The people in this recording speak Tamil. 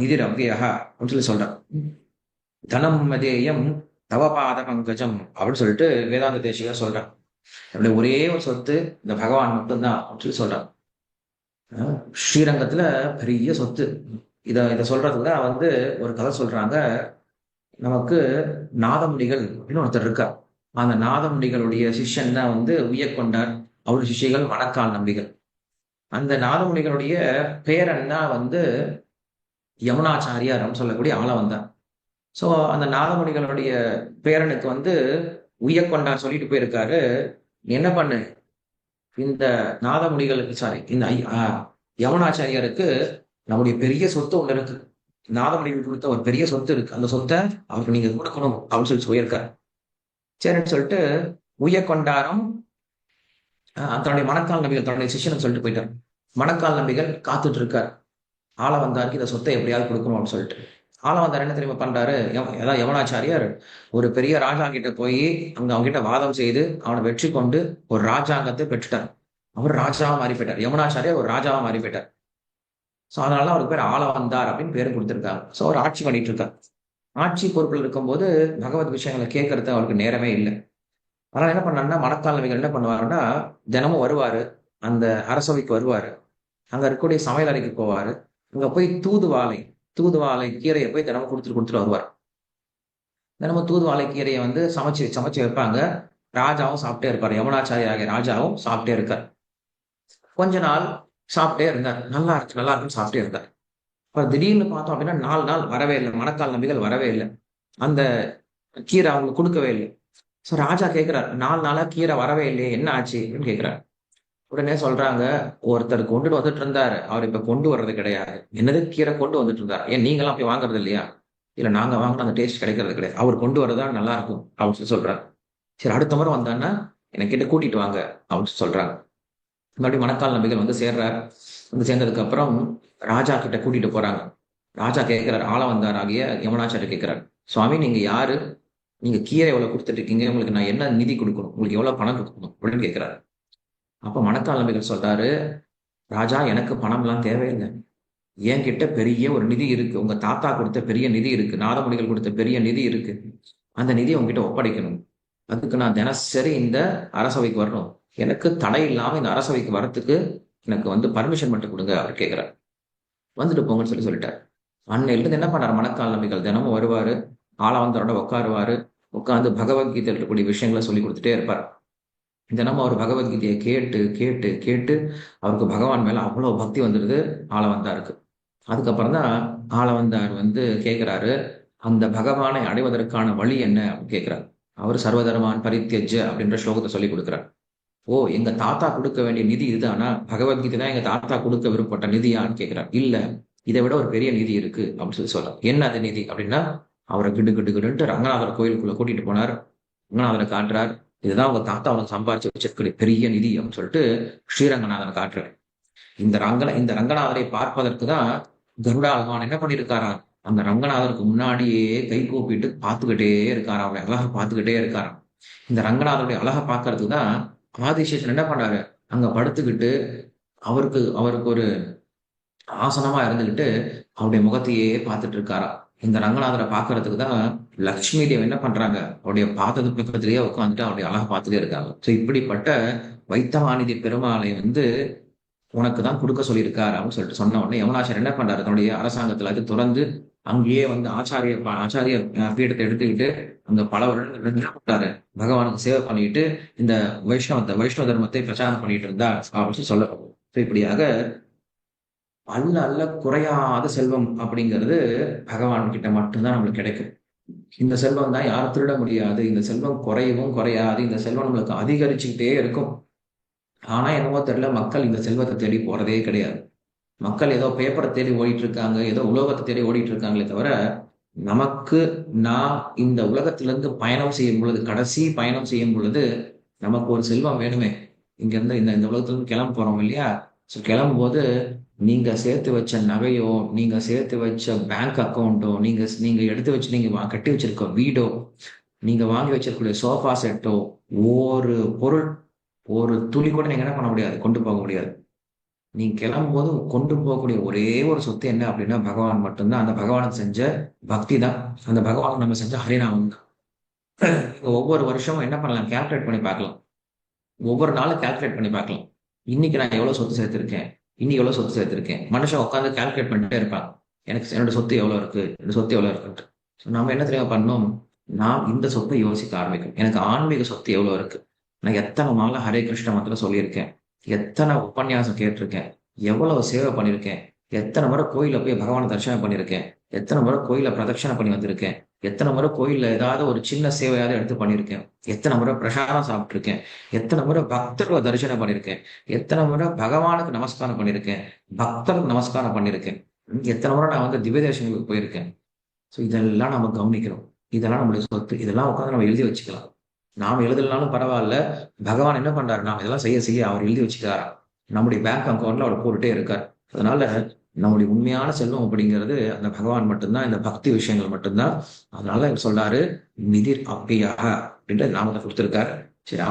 நிதிர் அப்படின்னு சொல்லி சொல்றான். தனம் மதேயம் தவபாத பங்கஜம் அப்படின்னு சொல்லிட்டு வேதாந்த தேசிகா சொல்றான். அப்படி ஒரே ஒரு சொத்து இந்த பகவான் மட்டும்தான் அப்படின்னு சொல்லி சொல்றான். ஸ்ரீரங்கத்துல பெரிய சொத்து. இத இதை சொல்றதுல வந்து ஒரு கதை சொல்றாங்க. நமக்கு நாதமுடிகள் அப்படின்னு ஒருத்தர் இருக்கார் அந்த நாதமுடிகளுடைய சிஷ்யன் தான் வந்து உயர்கொண்டார் அவருடைய சிஷ்யர்கள் மணக்கால் நம்பிகள். அந்த நாதமுடிகளுடைய பேரன் தான் வந்து யமுனாச்சாரியார் சொல்லக்கூடிய ஆள வந்தார் ஸோ அந்த நாகமணிகளுடைய பேரனுக்கு வந்து உய்யக்கொண்டார் சொல்லிட்டு போயிருக்காரு. என்ன பண்ணு? இந்த நாதமுடிகளுக்கு சாரி இந்த ஆ, யமுனாச்சாரியாருக்கு நம்முடைய பெரிய சொத்து ஒண்ணு இருக்கு. நாதமுடிகள் கொடுத்த ஒரு பெரிய சொத்து இருக்கு. அந்த சொத்தை அவருக்கு நீங்க கொடுக்கணும் அப்படின்னு சொல்லி சொல்லியிருக்காரு. சரின்னு சொல்லிட்டு உய கொண்டாரம் தன்னுடைய மணக்கால் நம்பிகள் தன்னுடைய சிஷ்யனுக்கு சொல்லிட்டு போயிட்டார். மணக்கால் நம்பிகள் காத்துட்டு இருக்கார். ஆள வந்தாருக்கு இந்த சொத்தை எப்படியாவது கொடுக்கணும் அப்படின்னு சொல்லிட்டு. ஆள வந்தார் என்ன தெரியுமா பண்றாரு? ஏதாவது யவனாச்சாரியார் ஒரு பெரிய ராஜா கிட்ட போய் அங்க அவங்க கிட்ட வாதம் செய்து அவனை வெற்றி கொண்டு ஒரு ராஜாங்கத்தை பெற்றுட்டார். அவர் ராஜாவா மாறி போயிட்டார். யமுனாச்சாரியார் ஒரு ராஜாவா மாறி போயிட்டார். ஸோ அதனால அவருக்கு பேர் ஆள வந்தார் அப்படின்னு பேர் கொடுத்துருக்காங்க. ஸோ அவர் ஆட்சி பண்ணிட்டு இருக்கார் ஆட்சி பொறுப்பில் இருக்கும்போது பகவத் விஷயங்களை கேட்கறது அவருக்கு நேரமே இல்லை. அதனால என்ன பண்ணாருன்னா மணக்காலவிகள் என்ன பண்ணுவாருன்னா தினமும் வருவாரு. அந்த அரசவைக்கு வருவாரு. அங்க இருக்கக்கூடிய சமையல் அறைக்கு போவாரு. அங்க போய் தூதுவாளை தூதுவாளை கீரையை போய் தினமும் கொடுத்துட்டு கொடுத்துட்டு வருவார். தினமும் தூதுவாளை கீரையை வந்து சமைச்சு சமைச்சு வைப்பாங்க. ராஜாவும் சாப்பிட்டே இருப்பார். யமுனாச்சாரி ஆகிய ராஜாவும் சாப்பிட்டே இருக்கார். கொஞ்ச நாள் சாப்பிட்டே இருந்தார். நல்லா இருக்கு நல்லா இருக்குன்னு சாப்பிட்டே இருந்தார். அப்புறம் திடீர்னு பார்த்தோம் அப்படின்னா நாலு நாள் வரவே இல்லை. மணக்கால் நம்பிகள் வரவே இல்லை. அந்த கீரை அவங்களுக்கு கொடுக்கவே இல்லை. ஸோ ராஜா கேட்குறாரு நாலு நாளாக கீரை வரவே இல்லையே என்ன ஆச்சு அப்படின்னு கேட்குறாரு. உடனே சொல்றாங்க ஒருத்தர் கொண்டுட்டு வந்துட்டு இருந்தாரு. அவர் இப்ப கொண்டு வர்றது கிடையாது. என்னது கீரை கொண்டு வந்துட்டு இருந்தார்? ஏன் நீங்களாம் போய் வாங்குறது இல்லையா? இல்ல நாங்க வாங்கின அந்த டேஸ்ட் கிடைக்கிறது கிடையாது. அவர் கொண்டு வரதா நல்லா இருக்கும் அப்படின்னு சொல்லி சொல்றாரு. சரி அடுத்த முறை வந்தான்னா என்கிட்ட கிட்ட கூட்டிட்டு வாங்க அப்படின்னு சொல்றாங்க மறுபடியும் மணக்கால் நம்பிகள் வந்து சேர்றார். வந்து சேர்ந்ததுக்கு அப்புறம் ராஜா கிட்ட கூட்டிட்டு போறாங்க. ராஜா கேட்கிறார் ஆள வந்தார் ஆகிய யமுனாச்சாரி கேட்கிறார் சுவாமி நீங்க யாரு? நீங்க கீரை எவ்வளவு கொடுத்துட்டு இருக்கீங்க? உங்களுக்கு நான் என்ன நிதி கொடுக்கணும்? உங்களுக்கு எவ்வளவு பணம் கொடுக்கணும்? அப்படின்னு கேட்கிறாரு. அப்ப மணக்கால் நம்பிகள் சொல்றாரு ராஜா எனக்கு பணம்லாம் தேவையில்லை. என்கிட்ட பெரிய ஒரு நிதி இருக்கு. உங்க தாத்தா கொடுத்த பெரிய நிதி இருக்கு. நாதமுடிகள் கொடுத்த பெரிய நிதி இருக்கு. அந்த நிதியை உங்ககிட்ட ஒப்படைக்கணும். அதுக்கு நான் தினசரி இந்த அரசவைக்கு வரணும். எனக்கு தடை இல்லாம இந்த அரசவைக்கு வரத்துக்கு எனக்கு வந்து பர்மிஷன் மட்டும் கொடுங்க அவர் கேட்கிறார் வந்துட்டு போங்கன்னு சொல்லி சொல்லிட்டார். அன்னையிலிருந்து என்ன பண்ணார்? மணக்கால் நம்பிகள் தினமும் வருவாரு. ஆளவந்தரோட உட்காருவாரு. உட்காந்து பகவத்கீதை இருக்கக்கூடிய விஷயங்களை சொல்லி கொடுத்துட்டே இருப்பார். தினமும் அவர் பகவத்கீதையை கேட்டு கேட்டு கேட்டு அவருக்கு பகவான் மேல அவ்வளவு பக்தி வந்துடுது ஆளவந்தாருக்கு. அதுக்கப்புறம் தான் ஆளவந்தார் வந்து கேட்கிறாரு அந்த பகவானை அடைவதற்கான வழி என்ன அப்படின்னு கேட்கிறார் அவர் சர்வதர்மான் பரித்தியஜ அப்படின்ற ஸ்லோகத்தை சொல்லி கொடுக்குறாரு. ஓ எங்க தாத்தா கொடுக்க வேண்டிய நிதி இதுதானா? பகவத்கீதை தான் எங்க தாத்தா கொடுக்க விருப்பப்பட்ட நிதியான்னு கேட்கிறார் இல்ல இதை விட ஒரு பெரிய நிதி இருக்கு அப்படின்னு சொல்லி சொல்றார். என்ன அது நிதி அப்படின்னா அவரை கிடு கிடு கிடுன்ட்டு ரங்கநாதர் கோயிலுக்குள்ள கூட்டிட்டு போனார். ரங்கநாதரை காட்டுறார் இதுதான் உங்க தாத்தா அவனுக்கு சம்பாதிச்சு வச்சிருக்கிற பெரிய நிதி அப்படின்னு சொல்லிட்டு ஸ்ரீரங்கநாதனை காட்டுறாரு. இந்த ரங்கன இந்த ரங்கநாதரை பார்ப்பதற்கு தான் கருடாகவான் என்ன பண்ணியிருக்காராம் அந்த ரங்கநாதருக்கு முன்னாடியே கை கூப்பிட்டு பார்த்துக்கிட்டே இருக்காராம் அவரை அழகா பார்த்துக்கிட்டே இருக்காராம் இந்த ரங்கநாதருடைய அழகை பார்க்கறதுக்கு தான் ஆதிசேஷன் என்ன பண்றாரு? அங்க படுத்துக்கிட்டு அவருக்கு அவருக்கு ஒரு ஆசனமா இருந்துக்கிட்டு அவருடைய முகத்தையே பார்த்துட்டு இருக்காராம் இந்த ரங்கநாதரை பார்க்கறதுக்கு தான் லக்ஷ்மி தேவி என்ன பண்றாங்க? அவருடைய பாதத்து பக்கத்திலேயே உட்காந்துட்டு அவருடைய அழகை பார்த்துட்டே இருக்காங்க. ஸோ இப்படிப்பட்ட வைத்தவாநிதி பெருமாளை வந்து உனக்கு தான் கொடுக்க சொல்லியிருக்காரு அப்படின்னு சொல்லிட்டு சொன்ன உடனே யமுனாச்சாரியர் என்ன பண்றாரு? தன்னுடைய அரசாங்கத்துல அது துறந்து அங்கேயே வந்து ஆச்சாரிய ஆச்சாரிய பீடத்தை எடுத்துக்கிட்டு அங்க பல வருடங்கள் என்ன பண்றாரு? பகவானுக்கு சேவை பண்ணிட்டு இந்த வைஷ்ணவத்தை வைஷ்ணவ தர்மத்தை பிரச்சாரம் பண்ணிட்டு இருந்தா அப்படின்னு சொல்லி சொல்லப்படுது இப்படியாக அல்ல அல்ல குறையாத செல்வம் அப்படிங்கிறது பகவான் கிட்ட மட்டும்தான் நம்மளுக்கு கிடைக்கும். இந்த செல்வம் தான் யாரும் திருட முடியாது. இந்த செல்வம் குறையவும் குறையாது. இந்த செல்வம் நம்மளுக்கு அதிகரிச்சுக்கிட்டே இருக்கும். ஆனா என்னமோ தெரியல மக்கள் இந்த செல்வத்தை தேடி போறதே கிடையாது. மக்கள் ஏதோ பேப்பரை தேடி ஓடிட்டு இருக்காங்க ஏதோ உலோகத்தை தேடி ஓடிட்டு இருக்காங்களே தவிர நமக்கு நான் இந்த உலகத்திலிருந்து பயணம் செய்யும் பொழுது கடைசி பயணம் செய்யும் பொழுது நமக்கு ஒரு செல்வம் வேணுமே. இங்க இருந்து இந்த இந்த உலகத்துல இருந்து கிளம்ப போறோம் இல்லையா? ஸோ கிளம்பும்போது நீங்கள் சேர்த்து வச்ச நகையோ நீங்கள் சேர்த்து வச்ச பேங்க் அக்கௌண்ட்டோ நீங்கள் நீங்கள் எடுத்து வச்சு நீங்கள் வா- கட்டி வச்சிருக்க வீடோ நீங்கள் வாங்கி வச்சிருக்கக்கூடிய சோஃபா செட்டோ ஒரு பொருள் ஒரு துளி கூட நீங்கள் என்ன பண்ண முடியாது கொண்டு போக முடியாது. நீ கிளம்பும்போது கொண்டு போகக்கூடிய ஒரே ஒரு சொத்து என்ன அப்படின்னா பகவான் மட்டும்தான். அந்த பகவானுக்கு செஞ்ச பக்தி தான். அந்த பகவானுக்கு நம்ம செஞ்ச ஹரிநாமம் தான். ஒவ்வொரு வருஷமும் என்ன பண்ணலாம்? கேல்குலேட் பண்ணி பார்க்கலாம். ஒவ்வொரு நாளும் கேல்குலேட் பண்ணி பார்க்கலாம். இன்னைக்கு நான் எவ்வளோ சொத்து சேர்த்துருக்கேன்? இன்னைக்கு எவ்வளவு சொத்து சேர்த்திருக்கேன்? மனுஷன் உட்காந்து கால்குலேட் பண்ணிட்டே இருப்பான். எனக்கு என்னோட சொத்து எவ்வளவு இருக்கு? என்னோட சொத்து எவ்வளவு இருக்குன்ட்டு. ஸோ நம்ம என்ன தெரியாம பண்ணோம்? நான் இந்த சொத்தை யோசிக்க ஆரம்பிக்கும் எனக்கு ஆன்மீக சொத்து எவ்வளவு இருக்கு? நான் எத்தனை மாலை ஹரே கிருஷ்ண மந்திரம் சொல்லியிருக்கேன்? எத்தனை உபன்யாசம் கேட்டிருக்கேன்? எவ்வளவு சேவை பண்ணியிருக்கேன்? எத்தனை முறை கோயில போய் பகவானை தரிசனம் பண்ணியிருக்கேன்? எத்தனை முறை கோயில பிரதட்சணை பண்ணி வந்திருக்கேன்? எத்தனை முறை கோயில்ல ஏதாவது ஒரு சின்ன சேவையாவது எடுத்து பண்ணியிருக்கேன்? எத்தனை முறை பிரசாதம் சாப்பிட்ருக்கேன் எத்தனை முறை பக்தர்களை தரிசனம் பண்ணியிருக்கேன்? எத்தனை முறை பகவானுக்கு நமஸ்காரம் பண்ணியிருக்கேன்? பக்தருக்கு நமஸ்காரம் பண்ணியிருக்கேன். எத்தனை முறை நான் வந்து திவ்ய தரிசனங்களுக்கு போயிருக்கேன்? ஸோ இதெல்லாம் நம்ம கவனிக்கிறோம் இதெல்லாம் நம்மளுடைய சொத்து. இதெல்லாம் உட்காந்து நம்ம எழுதி வச்சுக்கலாம். நாம் எழுதலனாலும் பரவாயில்ல. பகவான் என்ன பண்றாரு நாம் இதெல்லாம் செய்ய செய்ய அவர் எழுதி வச்சுக்கிறாரா? நம்முடைய பேங்க் அக்கௌண்ட்ல அவர் போட்டுட்டே இருக்கார். அதனால நம்முடைய உண்மையான செல்வம் அப்படிங்கிறது அந்த பகவான் மட்டும்தான் இந்த பக்தி விஷயங்கள் மட்டும்தான். அதனால சொல்றாரு நிதிர் அப்பியாக அப்படின்ற நாமத்தை கொடுத்துருக்காரு. சரி